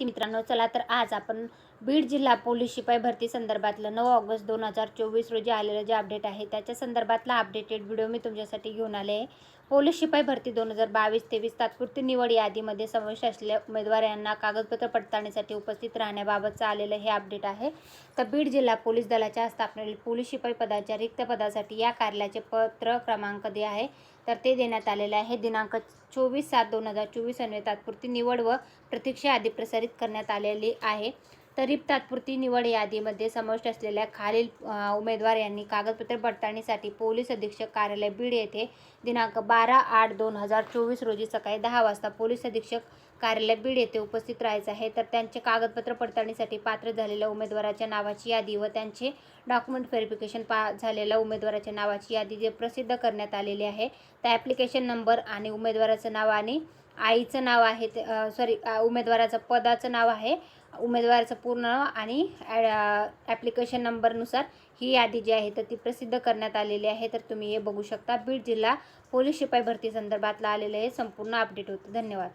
मित्रांनो चला तर आज आपण बीड जिल्हा पोलीस शिपाई भरती संदर्भातलं नऊ ऑगस्ट दोन हजार चोवीस रोजी आलेलं जे अपडेट आहे त्याच्या संदर्भातला अपडेटेड व्हिडिओ मी तुमच्यासाठी घेऊन आले आहे. पोलीस शिपाई भरती दोन हजार बावीस तेवीस तात्पुरती निवड यादीमध्ये समावेश असलेल्या उमेदवार यांना कागदपत्र पडताळणीसाठी उपस्थित राहण्याबाबतचं आलेलं हे अपडेट आहे. तर बीड जिल्हा पोलीस दलाच्या स्थापनेतील पोलीस शिपाई पदाच्या रिक्त पदासाठी या कार्यालयाचे पत्र क्रमांक दे आहे. तर ते देण्यात आलेले आहे. दिनांक चोवीस सात दोन हजार चोवीस अन्वये तात्पुरती निवड व प्रतीक्षा यादी प्रसारित करण्यात आलेली आहे. तरी तात्पुरती निवड यादीमध्ये समाविष्ट असलेल्या खालील उमेदवार यांनी कागदपत्र पडताळणीसाठी पोलीस अधीक्षक कार्यालय बीड येथे दिनांक बारा आठ दोन हजार चोवीस रोजी सकाळी दहा वाजता पोलीस अधीक्षक कार्यालय बीड येथे उपस्थित राहायचं आहे. तर त्यांचे कागदपत्र पडताळणीसाठी पात्र झालेल्या उमेदवाराच्या नावाची यादी व त्यांचे डॉक्युमेंट व्हेरिफिकेशन पा झालेल्या उमेदवाराच्या नावाची यादी जे प्रसिद्ध करण्यात आलेली आहे. त्या ॲप्लिकेशन नंबर आणि उमेदवाराचं नाव आणि आईचं नाव आहे ते सॉरी उमेदवाराचं पदाचं नाव आहे. उमेदवाराचं पूर्ण नाव आणि ॲप्लिकेशन नंबरनुसार ही यादी जी आहे तर ती प्रसिद्ध करण्यात आलेली आहे. तर तुम्ही हे बघू शकता. बीड जिल्हा पोलीस शिपाई भरती संदर्भातला आलेलं हे संपूर्ण अपडेट होतं. धन्यवाद.